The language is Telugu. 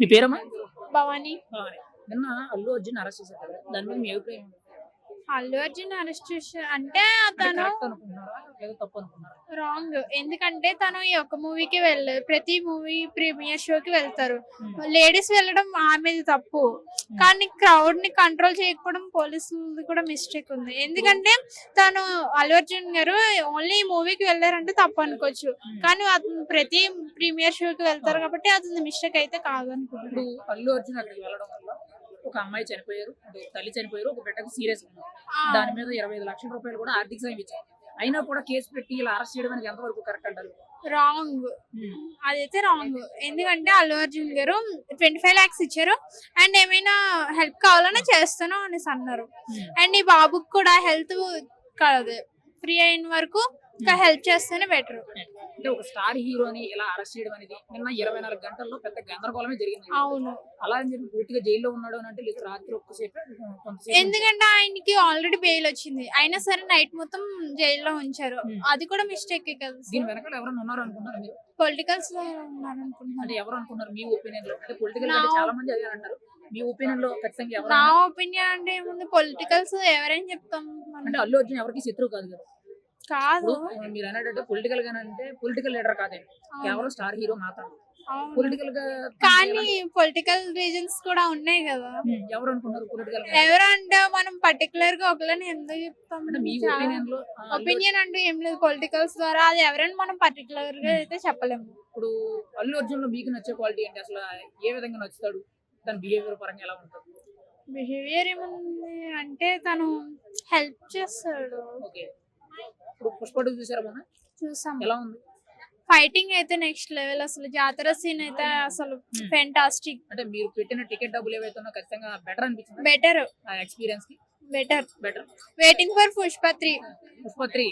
మీ పేరమ్మా? భవానీ. నిన్న అల్లు అర్జున్ అరెస్ట్ చేశారు కదా దాని మీద మీ అభిప్రాయం? అల్లు అర్జున్ అరెస్ట్ చేశారు అంటే అంటే తను కరెక్ట్ అనుకుంటున్నారా? లేదా తప్పు అనుకున్నారా రాంగ్. ఎందుకంటే తను ఈ ఒక్క మూవీకి వెళ్ళదు ప్రతి మూవీ ప్రీమియర్ షోకి వెళ్తారు. Hmm. లేడీస్ వెళ్ళడం ఆమెది తప్పు. కానీ క్రౌడ్ని కంట్రోల్ చేయకపోవడం పోలీసులది కూడా మిస్టేక్ ఉంది. ఎందుకంటే తను అల్లు అర్జున్ గారు ఓన్లీ మూవీకి వెళ్ళారంటే తప్పు అనుకోవచ్చు. కానీ అతను ప్రతి ప్రీమియర్ షోకి వెళ్తారు కాబట్టి అతని మిస్టేక్ అయితే కాదు అనుకుంటున్నాను ఇప్పుడు అల్లు అర్జున్ అక్కడికి వెళ్ళడం వల్ల ఒక అమ్మాయి చనిపోయారు అంటే తల్లి చనిపోయారు ఒక బిడ్డకు సీరియస్ ఉన్నారు. దాని మీద ఇరవై లక్షల రూపాయలు కూడా ఆర్థిక సాయం ఇచ్చారు. అయినా కూడా కేసు పెట్టి ఇలా అరెస్ట్ చేయడం అనేది ఎంతవరకు కరెక్ట్ అంటారు? రాంగ్ అదైతే రాంగ్ ఎందుకంటే అల్లు అర్జున్ గారు ట్వంటీ ఫైవ్ లాక్స్ ఇచ్చారు. అండ్ ఏమైనా హెల్ప్ కావాలన్నా చేస్తాను అనేసి అన్నారు. అండ్ ఈ బాబుకి కూడా హెల్త్ కాదు ఫ్రీ అయిన వరకు ఇంకా హెల్ప్ చేస్తేనే బెటర్ అంటే ఒక స్టార్ హీరోని ఇలా అరెస్ట్ చేయడం అనేది నిన్న ఇరవై నాలుగు గంటల్లో పెద్ద గందరగోళమే జరిగింది. అవును. అలా అని చెప్పి పూర్తిగా జైల్లో ఉన్నాడు అని అంటే లేదు రాత్రి ఒక్కసేపు ఎందుకంటే ఆయనకి ఆల్రెడీ బెయిల్ వచ్చింది. అయినా సరే నైట్ మొత్తం జైల్లో ఉంచారు. అది కూడా మిస్టేక్ కదా దీని వెనకాల ఎవరైనా ఉన్నారు అనుకున్నారు మీరు? పొలిటికల్స్ ఉన్నారు ఎవరు అనుకున్నారు మీ ఒపీనియన్లో? అంటే పొలిటికల్ చాలా మంది అదే అంటారు. మీ ఒపీనియన్లో ఖచ్చితంగా నా ఒపీనియన్ అంటే ఏముంది? పొలిటికల్స్ ఎవరైనా చెప్తాం. అంటే అల్లు అర్జున్ ఎవరికి శత్రువు కాదు కదా. కాదు. మీరు అనేటట్టు పొలిటికల్గా అంటే పొలిటికల్ లీడర్ కాదే అవును. కేవలం స్టార్ హీరో మాత్రం. పొలిటికల్గా కానీ పొలిటికల్ రీజన్స్ కూడా ఉన్నాయి కదా. ఎవరు అనుకున్నారు పొలిటికల్గా? ఎవరంటే మనం పర్టికులర్గా ఒకళ్ళని ఎందుకు చెప్తాం? అంటే మీ ఒపీనియన్ అంటూ ఏం లేదు. పొలిటికల్స్ ద్వారా అది ఎవరైనా మనం పర్టికులర్గా అయితే చెప్పలేము. ఇప్పుడు అల్లు అర్జున్లో మీకు నచ్చే క్వాలిటీ ఏంటి? అసలు ఏ విధంగా నచ్చుతాడు? తన బిహేవియర్ పరంగా ఎలా ఉంటుంది? బిహేవియర్ ఏముంది? అంటే తను హెల్ప్ చేస్తాడు. ఓకే. ఇప్పుడు పుష్పడు చూసారా మొన్న? చూసాం. ఎలా ఉంది? ఫైటింగ్ అయితే నెక్స్ట్ లెవెల్ అసలు జాతర సీన్ అయితే అసలు Hmm. ఫెంటాస్టిక్ అంటే మీరు పెట్టిన టికెట్ డబ్బులు ఏవైతే ఉన్నా ఖచ్చితంగా బెటర్ అనిపించింది? బెటర్ ఆ ఎక్స్పీరియన్స్కి? Better better waiting for Pushpa three Pushpa three